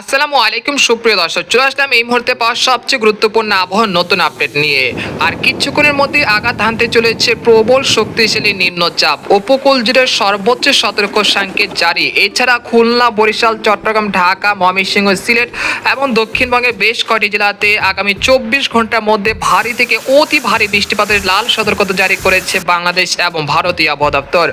আসসালামু আলাইকুম, সুপ্রিয় দর্শক। চলে আসলাম এই মুহূর্তে পাওয়া সবচেয়ে গুরুত্বপূর্ণ আবহাওয়ার নতুন আপডেট নিয়ে। আর কিছুক্ষণের মধ্যে আঘাত হানতে চলেছে প্রবল শক্তিশালী নিম্নচাপ। উপকূল জুড়ে সর্বোচ্চ সতর্ক সংকেত জারি। এছাড়া খুলনা, বরিশাল, চট্টগ্রাম, ঢাকা, ময়মনসিংহ, সিলেট এবং দক্ষিণবঙ্গের বেশ কয়টি জেলাতে আগামী চব্বিশ ঘণ্টার মধ্যে ভারী থেকে অতি ভারী বৃষ্টিপাতের লাল সতর্কতা জারি করেছে বাংলাদেশ এবং ভারতীয় আবহাওয়া দপ্তর।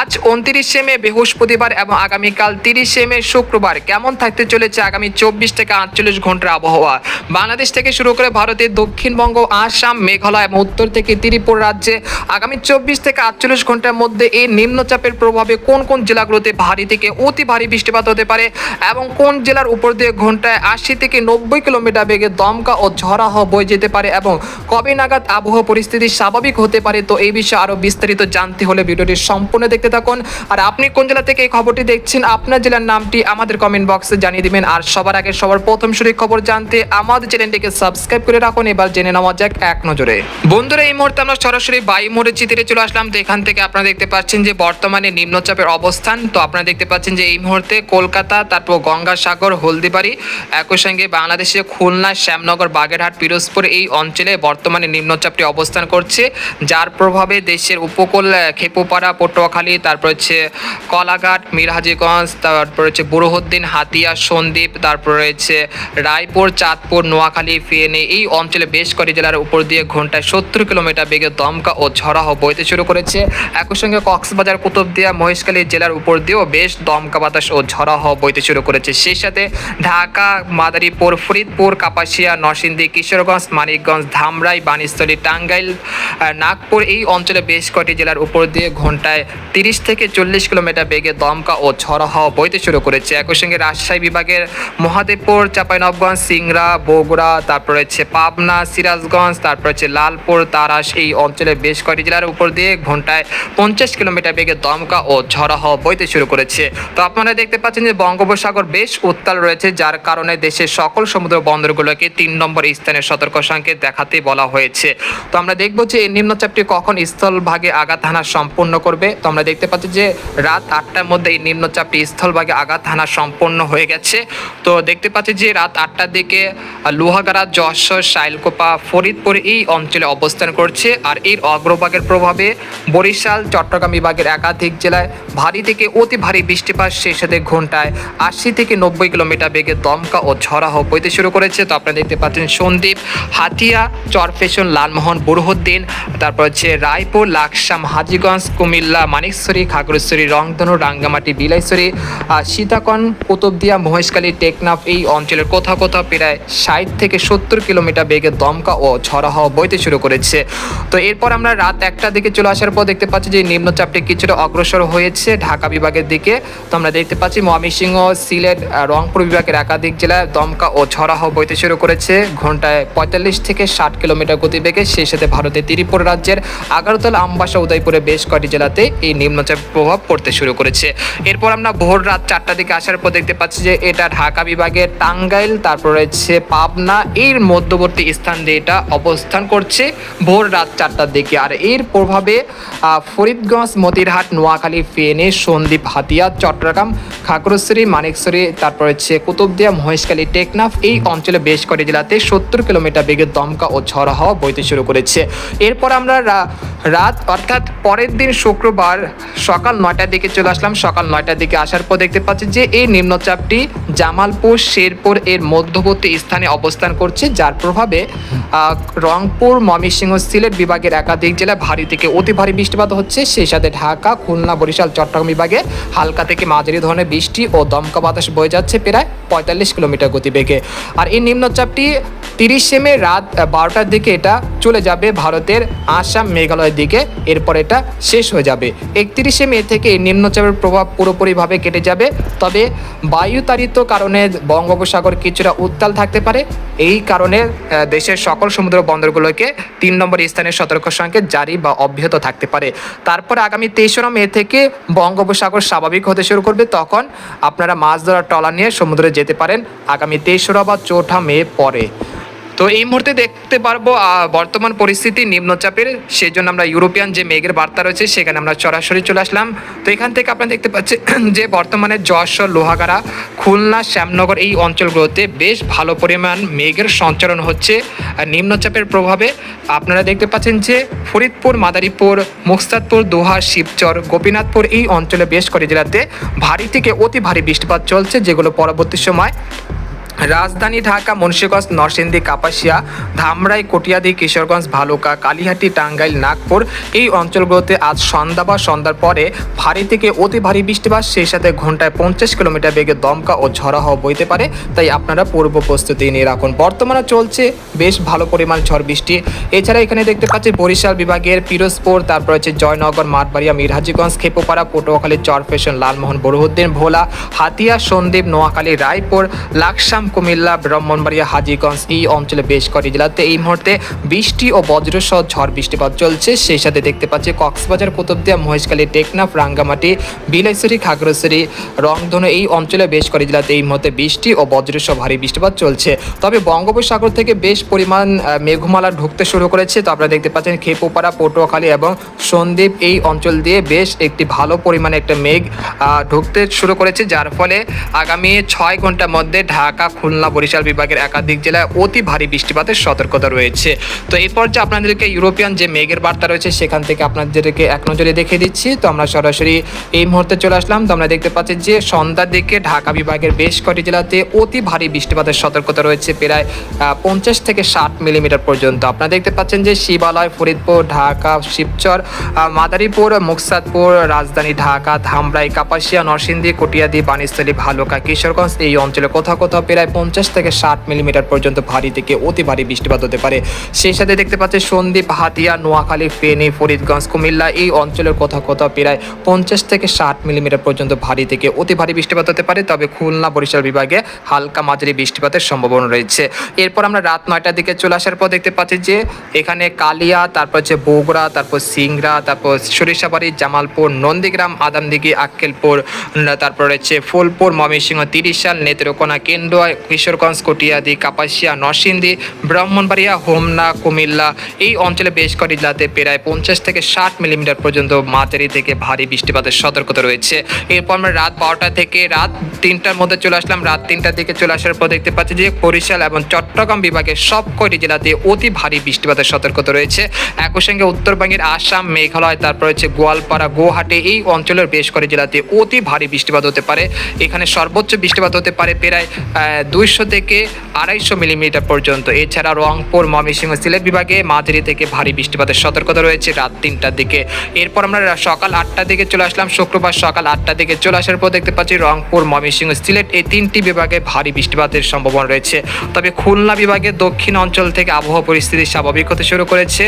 আজ উনত্রিশে মে, বৃহস্পতিবার এবং আগামীকাল তিরিশে মে, শুক্রবার কেমন থাকতে চলেছে আগামী চব্বিশ থেকে আটচল্লিশ ঘণ্টার আবহাওয়া। বাংলাদেশ থেকে শুরু করে ভারতের দক্ষিণবঙ্গ, আসাম, মেঘালয় এবং উত্তর থেকে ত্রিপুরা রাজ্যে আগামী চব্বিশ থেকে আটচল্লিশ ঘণ্টার মধ্যে এই নিম্নচাপের প্রভাবে কোন কোন জেলাগুলোতে ভারী থেকে অতি ভারী বৃষ্টিপাত হতে পারে এবং কোন জেলার উপর দিয়ে ঘন্টায় আশি থেকে নব্বই কিলোমিটার বেগে দমকা ও হওয়া বয়ে যেতে পারে এবং কবে নাগাদ আবহাওয়া পরিস্থিতি স্বাভাবিক হতে পারে তো এই বিষয়ে আরও বিস্তারিত জানতে হলে ভিডিওটি সম্পূর্ণ দেখতে থাকুন। আর আপনি কোন জেলা থেকে এই খবরটি দেখছেন, আপনার জেলার নামটি আমাদের কমেন্ট বক্সে জানিয়ে দিবেন। আর সবার আগে সবার প্রথম শুরু খবর জানতে আমাদের চ্যানেলটিকে সাবস্ক্রাইব করে রাখুন। এবার জেনে নেওয়া যাক এক নজরে। বন্ধুরা, এই মুহূর্তে আমরা সরাসরি বায়ু মোড়ের চিত্রে চলে আসলাম। তো এখান থেকে আপনারা দেখতে পাচ্ছেন যে বর্তমানে নিম্নচাপের অবস্থান। তো আপনারা দেখতে পাচ্ছেন যে এই মুহূর্তে কলকাতা, তারপর গঙ্গাসাগর, হলদিবাড়ি, একই সঙ্গে বাংলাদেশে খুলনা, শ্যামনগর, বাগেরহাট, পিরোজপুর এই অঞ্চলে বর্তমানে নিম্নচাপটি অবস্থান করছে। যার প্রভাবে দেশের উপকূল খেপুপাড়া, পটুয়াখালী, তারপর হচ্ছে কলাঘাট, মিরহাজিগঞ্জ, তারপর হচ্ছে বুরুহদ্দিন, হাতিয়া সন্দ্বীপ তারপর রয়েছে রায়পুর, চাঁদপুর, নোয়াখালী ফিয়েনি এই অঞ্চলে বেশ কয়েকটি জেলার উপর দিয়ে ঘন্টায় সত্তর কিলোমিটার বেগে দমকা ও ঝড়াহ বইতে শুরু করেছে। একই সঙ্গে কক্সবাজার, কুতুবদিয়া, মহেশখালী জেলার উপর দিয়েও বেশ দমকা বাতাস ও ঝড়াহ বইতে শুরু করেছে। সেই সাথে ঢাকা, মাদারীপুর, ফরিদপুর, কাপাসিয়া, নরসিংদী, কিশোরগঞ্জ, মানিকগঞ্জ, ধামরাই বানিস্থলী টাঙ্গাইল নাগপুর এই অঞ্চলে বেশ কয়েকটি জেলার উপর দিয়ে ঘন্টায় তিরিশ থেকে চল্লিশ কিলোমিটার বেগে দমকা ও হাওয়া বইতে শুরু করেছে। একই সঙ্গে রাজশাহী বিভাগের মহাদেবপুর চাঁপাইনবগঞ্জ সিংড়া, বগুড়া, তারপর হচ্ছে পাবনা, সিরাজগঞ্জ, তারপর হচ্ছে লালপুর, তারাস, এই অঞ্চলে বেশ কয়েকটি জেলার উপর দিয়ে ঘন্টায় পঞ্চাশ কিলোমিটার বেগে দমকা ও ঝড় হাওয়া বইতে শুরু করেছে। তো আপনারা দেখতে পাচ্ছেন যে বঙ্গোপসাগর বেশ উত্তাল রয়েছে, যার কারণে দেশের সকল সমুদ্র বন্দরগুলোকে তিন নম্বর স্থানের সতর্ক সংকেত দেখাতে বলা হয়েছে। তো আমরা দেখব যে এই নিম্নচাপটি কখন স্থলভাগে আঘাত হানা সম্পূর্ণ করবে। তো আমরা দেখতে পাচ্ছি যে রাত আটটার মধ্যে এই নিম্নচাপটি স্থলভাগে আঘাত হানা সম্পন্ন হয়ে গেছে। তো দেখতে পাচ্ছি যে রাত আটটার দিকে লোহাগাড়া যশোর শাইলকোপা ফরিদপুর এই অঞ্চলে অবস্থান করছে। আর এর অগ্রভাগের প্রভাবে বরিশাল চট্টগ্রাম বিভাগের একাধিক জেলায় ভারী থেকে অতি ভারী বৃষ্টিপাত সেই সাথে ঘন্টায় আশি থেকে নব্বই কিলোমিটার বেগে দমকা ও ঝড়াহ বইতে শুরু করেছে। তো আপনারা দেখতে পাচ্ছেন সন্দ্বীপ হাতিয়া চরফেশন লালমোহন বুরহুদ্দিন তারপর হচ্ছে রায়পুর লাকসাম হাজিগঞ্জ কুমিল্লা মানিকছড়ি খাগড়াছড়ি রংধনু রাঙ্গামাটি আহ, সীতাকন কুতুবদিয়া মহেশখালী টেকনাফ এই অঞ্চলের কোথাও কোথাও প্রায় ষাট থেকে সত্তর কিলোমিটার বেগে দমকা ও ঝড়া হওয়া বইতে শুরু করেছে। তো এরপর আমরা রাত একটার দিকে চলে আসার পর দেখতে পাচ্ছি যে নিম্নচাপটি কিছুটা অগ্রসর হয়েছে ঢাকা বিভাগের দিকে। তো আমরা দেখতে পাচ্ছি ময়মনসিংহ, সিলেট রংপুর বিভাগের একাধিক জেলায় দমকা ও ঝড়া হওয়া বইতে শুরু করেছে। ঘন্টায় পঁয়তাল্লিশ থেকে ষাট কিলোমিটার গতিবেগে সেই সাথে ভারতের ত্রিপুরা রাজ্যের আগারতলা, আমবাসা উদয়পুরে বেশ কয়েকটি জেলাতে এই নিম্নচাপের প্রভাব পড়তে শুরু করেছে। এরপর আমরা ভোর রাত চারটার দিকে আসার পর দেখতে পাচ্ছি যে এটা ঢাকা বিভাগের টাঙ্গাইল, তারপর রয়েছে পাবনা। এর মধ্যবর্তী স্থান দিয়ে এটা অবস্থান করছে ভোর রাত চারটার দিকে। আর এর প্রভাবে ফরিদগঞ্জ, মতিরহাট, নোয়াখালী, ফেনী, সন্দ্বীপ, হাতিয়া, চট্টগ্রাম, খাগড়াছড়ি, মানিকছড়ি, তারপর হচ্ছে কুতুবদিয়া, মহেশখালী, টেকনাফ এই অঞ্চলে বেশ কয়েকটি জেলাতে সত্তর কিলোমিটার বেগে দমকা ও ঝড় হাওয়া বইতে শুরু করেছে। এরপর আমরা রাত অর্থাৎ পরের দিন শুক্রবার সকাল নয়টার দিকে চলে আসলাম। সকাল নয়টার দিকে আসার পর দেখতে পাচ্ছি যে এই নিম্নচাপটি জামালপুর, শেরপুর এর মধ্যবর্তী স্থানে অবস্থান করছে, যার প্রভাবে রংপুর, ময়মনসিংহ সিলেট বিভাগের একাধিক জেলায় ভারী থেকে অতি ভারী বৃষ্টিপাত হচ্ছে। সেই সাথে ঢাকা, খুলনা, বরিশাল, চট্টগ্রাম বিভাগে হালকা থেকে মাঝারি ধরনের বৃষ্টি ও দমকা বাতাস বয়ে যাচ্ছে প্রায় পঁয়তাল্লিশ কিলোমিটার গতিবেগে। আর এই নিম্নচাপটি তিরিশে মে রাত বারোটার দিকে এটা চলে যাবে ভারতের আসাম মেঘালয়ের দিকে। এরপর এটা শেষ হয়ে যাবে। একত্রিশে মে থেকে নিম্নচাপের প্রভাব পুরোপুরিভাবে কেটে যাবে। তবে বায়ুতাড়িত কারণে বঙ্গোপসাগর কিছুটা উত্তাল থাকতে পারে। এই কারণে দেশের সকল সমুদ্র বন্দরগুলোকে তিন নম্বর স্থানের সতর্ক সংকেত জারি বা অব্যাহত থাকতে পারে। তারপরে আগামী তেসরা মে থেকে বঙ্গোপসাগর স্বাভাবিক হতে শুরু করবে। তখন আপনারা মাছ ধরার ট্রলার নিয়ে সমুদ্রে যেতে পারেন আগামী তেসরা বা চৌঠা মে পরে। তো এই মুহূর্তে দেখতে পারব বর্তমান পরিস্থিতি নিম্নচাপের সেই জন্য আমরা ইউরোপিয়ান যে মেঘের বার্তা রয়েছে, সেখানে আমরা সরাসরি চলে আসলাম। তো এখান থেকে আপনারা দেখতে পাচ্ছেন যে বর্তমানে যশোর, লোহাগাড়া, খুলনা, শ্যামনগর এই অঞ্চলগুলোতে বেশ ভালো পরিমাণ মেঘের সঞ্চালন হচ্ছে, আর নিম্নচাপের প্রভাবে আপনারা দেখতে পাচ্ছেন যে ফরিদপুর, মাদারীপুর, মুক্তাদপুর দোহা শিবচর, গোপীনাথপুর এই অঞ্চলে বেশ কয়েকটি জেলাতে ভারী থেকে অতি ভারী বৃষ্টিপাত চলছে, যেগুলো পরবর্তী সময় রাজধানী ঢাকা, মুন্সিগঞ্জ, নরসিংদী, কাপাসিয়া, ধামরাই, কটিয়াদি, কিশোরগঞ্জ, ভালুকা, কালিহাটি, টাঙ্গাইল, নাগপুর এই অঞ্চলগুলোতে আজ সন্ধ্যা বা সন্ধ্যার পরে ভারী থেকে অতি ভারী বৃষ্টিপাত, সেই সাথে ঘন্টায় পঞ্চাশ কিলোমিটার বেগে দমকা ও ঝড়া হওয়া বইতে পারে। তাই আপনারা পূর্ব প্রস্তুতি নিয়ে রাখুন। বর্তমানে চলছে বেশ ভালো পরিমাণ ঝড় বৃষ্টি। এছাড়া এখানে দেখতে পাচ্ছি বরিশাল বিভাগের পিরোজপুর, তারপর হচ্ছে জয়নগর, মাঠবাড়িয়া, মিরহাজিগঞ্জ, খেপোপাড়া, পটুয়াখালী, চরফেশন, লালমোহন বরুদ্দিন ভোলা, হাতিয়া, সন্দ্বীপ, নোয়াখালী, রায়পুর, লাকসাম কুমিল্লা, ব্রাহ্মণবাড়িয়া, হাজিগঞ্জ এই অঞ্চলে বেশ কয়েকটি জেলাতে এই মুহূর্তে বৃষ্টি ও বজ্রসহ ঝড় বৃষ্টিপাত চলছে। সেই সাথে দেখতে পাচ্ছি কক্সবাজার, কুতুবদিয়া, মহেশখালী, টেকনাফ, রাঙ্গামাটি বিলাইছড়ি খাগড়াছড়ি, রংধনু এই অঞ্চলে বেশ কয়েকটি জেলাতে এই মুহূর্তে বৃষ্টি ও বজ্রসহ ভারী বৃষ্টিপাত চলছে। তবে বঙ্গোপসাগর থেকে বেশ পরিমাণ মেঘমালা ঢুকতে শুরু করেছে। তো আপনারা দেখতে পাচ্ছেন খেপুপাড়া, পটুয়াখালী এবং সন্দ্বীপ এই অঞ্চল দিয়ে বেশ একটি ভালো পরিমাণে একটা মেঘ ঢুকতে শুরু করেছে। যার ফলে আগামী ছয় ঘণ্টার মধ্যে ঢাকা খুলনা বরিশাল বিভাগের একাধিক জেলায় অতি ভারী বৃষ্টিপাতের সতর্কতা রয়েছে। তো এই পর্যায়ে আপনাদেরকে ইউরোপিয়ান যে মেঘের বার্তা রয়েছে, সেখান থেকে আপনাদেরকে এক নজরে দেখে দিচ্ছি। তো আমরা সরাসরি এই মুহূর্তে চলে আসলাম। তো আমরা দেখতে পাচ্ছি যে সন্ধ্যার দিকে ঢাকা বিভাগের বেশ কয়েকটি জেলাতে অতি ভারী বৃষ্টিপাতের সতর্কতা রয়েছে, প্রায় পঞ্চাশ থেকে ষাট মিলিমিটার পর্যন্ত। আপনারা দেখতে পাচ্ছেন যে শিবালয়, ফরিদপুর, ঢাকা, শিবচর মাদারীপুর, মুকসাদপুর, রাজধানী ঢাকা, ধামরাই, কাপাসিয়া, নরসিংদী, কটিয়াদি, বাণীস্থলী, ভালুকা, কিশোরগঞ্জ এই অঞ্চলে কোথাও কোথাও প্রায় পঞ্চাশ থেকে ষাট মিলিমিটার পর্যন্ত ভারী থেকে অতি ভারী বৃষ্টিপাত হতে পারে। সেই সাথে দেখতে পাচ্ছি সন্দ্বীপ, হাতিয়া, নোয়াখালী, ফেনী, ফরিদগঞ্জ, কুমিল্লা এই অঞ্চলের কোথাও কোথাও প্রায় পঞ্চাশ থেকে ষাট মিলিমিটার পর্যন্ত ভারী থেকে অতি ভারী বৃষ্টিপাত হতে পারে। তবে খুলনা বরিশাল বিভাগে হালকা মাঝারি বৃষ্টিপাতের সম্ভাবনা রয়েছে। এরপর আমরা রাত নয়টার দিকে চলে আসার পর দেখতে পাচ্ছি যে এখানে কালিয়া, তারপর হচ্ছে বগুড়া, তারপর সিংড়া, তারপর সরিষাবাড়ি, জামালপুর, নন্দীগ্রাম, আদামদিঘি, আক্কেলপুর, তারপর রয়েছে ফুলপুর, ময়মনসিংহ, তিরিশাল, নেত্রকোনা, কেন্দুয়া কিশোরগঞ্জ, কটিয়াদি, কাপাসিয়া, নরসিংদী, ব্রাহ্মণবাড়িয়া, হোমনা, কুমিল্লা এই অঞ্চলে বেশ কয়েকটি জেলাতে প্রায় পঞ্চাশ থেকে ষাট মিলিমিটার পর্যন্ত মাঝারি থেকে ভারী বৃষ্টিপাতের সতর্কতা রয়েছে। এরপর আমরা রাত বারোটা থেকে রাত তিনটার মধ্যে চলে আসলাম। রাত তিনটার দিকে চলে আসার পর দেখতে পাচ্ছি যে বরিশাল এবং চট্টগ্রাম বিভাগের সব কয়টি জেলাতে অতি ভারী বৃষ্টিপাতের সতর্কতা রয়েছে। একই সঙ্গে উত্তরবঙ্গের আসাম, মেঘালয়, তারপর হচ্ছে গোয়ালপাড়া, গুয়াহাটি এই অঞ্চলের বেশ কয়েকটি জেলাতে অতি ভারী বৃষ্টিপাত হতে পারে। এখানে সর্বোচ্চ বৃষ্টিপাত হতে পারে প্রায় দুইশো থেকে আড়াইশো মিলিমিটার পর্যন্ত। এছাড়া রংপুর, ময়মনসিংহ, সিলেট বিভাগে মাঝারি থেকে ভারী বৃষ্টিপাতের সতর্কতা রয়েছে রাত তিনটার দিকে। এরপর আমরা সকাল আটটার দিকে চলে আসলাম। শুক্রবার সকাল আটটার দিকে চলে আসার পর দেখতে পাচ্ছি রংপুর, ময়মনসিংহ, সিলেট এই তিনটি বিভাগে ভারী বৃষ্টিপাতের সম্ভাবনা রয়েছে। তবে খুলনা বিভাগে দক্ষিণ অঞ্চল থেকে আবহাওয়া পরিস্থিতি স্বাভাবিক হতে শুরু করেছে।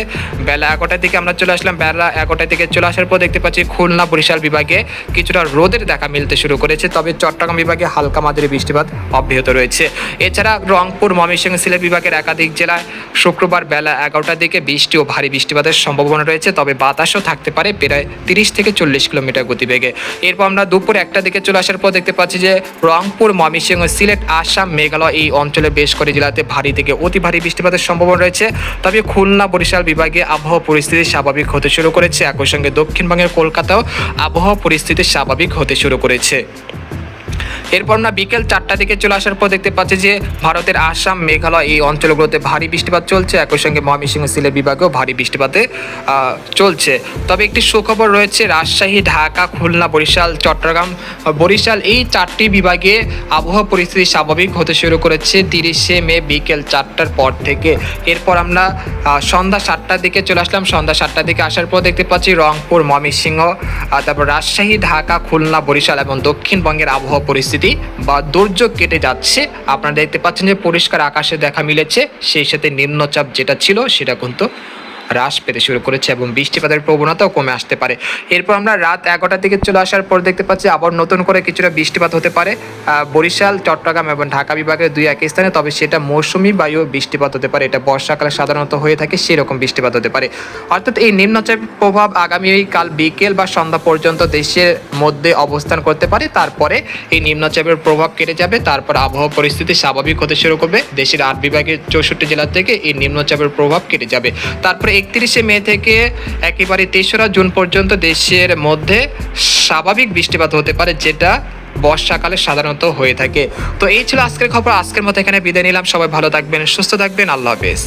বেলা এগারোটার দিকে আমরা চলে আসলাম। বেলা এগারোটার দিকে চলে আসার পর দেখতে পাচ্ছি খুলনা, বরিশাল বিভাগে কিছুটা রোদের দেখা মিলতে শুরু করেছে। তবে চট্টগ্রাম বিভাগে হালকা মাঝারি বৃষ্টিপাত অব্যাহত রয়েছে। এছাড়া রংপুর, ময়মনসিংহ, সিলেট বিভাগের একাধিক জেলায় শুক্রবার বেলা এগারোটার দিকে বৃষ্টি ও ভারী বৃষ্টিপাতের সম্ভাবনা রয়েছে, তবে বাতাসও থাকতে পারে প্রায় তিরিশ থেকে চল্লিশ কিলোমিটার গতিবেগে। এরপর আমরা দুপুর একটা দিকে চলে আসার পর দেখতে পাচ্ছি যে রংপুর, ময়মনসিংহ, সিলেট, আসাম, মেঘালয় এই অঞ্চলে বেশ করে জেলাতে ভারী থেকে অতি ভারী বৃষ্টিপাতের সম্ভাবনা রয়েছে। তবে খুলনা, বরিশাল বিভাগে আবহাওয়া পরিস্থিতি স্বাভাবিক হতে শুরু করেছে। একই সঙ্গে দক্ষিণবঙ্গের কলকাতাও আবহাওয়া পরিস্থিতি স্বাভাবিক হতে শুরু করেছে। এরপর আমরা বিকেল চারটা দিকে চলে আসার পর দেখতে পাচ্ছি যে ভারতের আসাম, মেঘালয় এই অঞ্চলগুলোতে ভারী বৃষ্টিপাত চলছে। একই সঙ্গে ময়মনসিংহ সিলেট বিভাগেও ভারী বৃষ্টিপাতে চলছে। তবে একটি সুখবর রয়েছে, রাজশাহী, ঢাকা, খুলনা, বরিশাল, চট্টগ্রাম, বরিশাল এই চারটি বিভাগে আবহাওয়া পরিস্থিতি স্বাভাবিক হতে শুরু করেছে তিরিশে মে বিকেল চারটার পর থেকে। এরপর আমরা সন্ধ্যা সাতটার দিকে চলে আসলাম। সন্ধ্যা সাতটার দিকে আসার পর দেখতে পাচ্ছি রংপুর, ময়মনসিংহ তারপর রাজশাহী, ঢাকা, খুলনা, বরিশাল এবং দক্ষিণবঙ্গের আবহাওয়া পরিস্থিতি বা দুর্যোগ কেটে যাচ্ছে। আপনারা দেখতে পাচ্ছেন যে পরিষ্কার আকাশে দেখা মিলেছে, সেই সাথে নিম্নচাপ যেটা ছিল সেটা কিন্তু হ্রাস পেতে শুরু করেছে এবং বৃষ্টিপাতের প্রবণতাও কমে আসতে পারে। এরপর আমরা রাত এগারোটার দিকে চলে আসার পর দেখতে পাচ্ছি আবার নতুন করে কিছুটা বৃষ্টিপাত হতে পারে। বরিশাল, চট্টগ্রাম এবং ঢাকা বিভাগের দুই এক স্থানে, তবে সেটা মৌসুমি বায়ু বৃষ্টিপাত হতে পারে। এটা বর্ষাকালে সাধারণত হয়ে থাকে, সেরকম বৃষ্টিপাত হতে পারে। অর্থাৎ এই নিম্নচাপের প্রভাব আগামী কাল বিকেল বা সন্ধ্যা পর্যন্ত দেশের মধ্যে অবস্থান করতে পারে। তারপরে এই নিম্নচাপের প্রভাব কেটে যাবে, তারপর আবহাওয়া পরিস্থিতি স্বাভাবিক হতে শুরু করবে। দেশের আট বিভাগের চৌষট্টি জেলা থেকে এই নিম্নচাপের প্রভাব কেটে যাবে। তারপরে একত্রিশে মে থেকে একেবারে তেসরা জুন পর্যন্ত দেশের মধ্যে স্বাভাবিক বৃষ্টিপাত হতে পারে, যেটা বর্ষাকালে সাধারণত হয়ে থাকে। তো এই ছিল আজকের খবর। আজকের মতো এখানে বিদায় নিলাম। সবাই ভালো থাকবেন, সুস্থ থাকবেন। আল্লাহ হাফেজ।